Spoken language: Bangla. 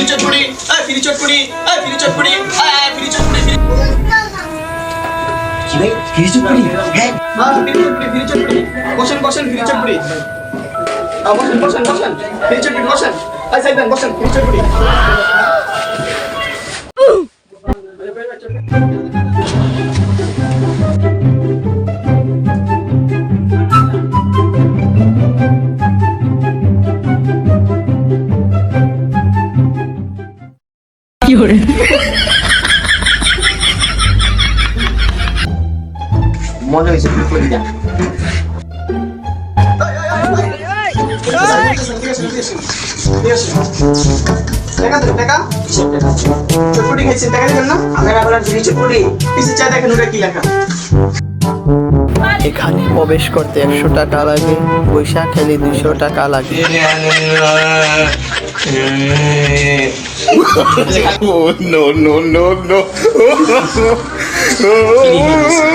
ফিরি চটপটি আয় ফিরি চটপটি আয় ফিরি চটপটি আয় ফিরি চটপটি ফিরি কি ভাই ফিরে চুপড়ি হ্যাঁ। ফিরি চটপটি ফিরি চটপটি বসেন বসেন ফিরি চটপটি আ বসেন বসেন বসেন। ফিরি চটপটি বসেন। এই সাইড দেন বসেন ফিরি করে। চটপটি না চা দেখেন ওটা কি লেখা এখানে প্রবেশ করতে একশো টাকা লাগে পয়সা খেলে দুশো টাকা লাগে। no, no, no, no.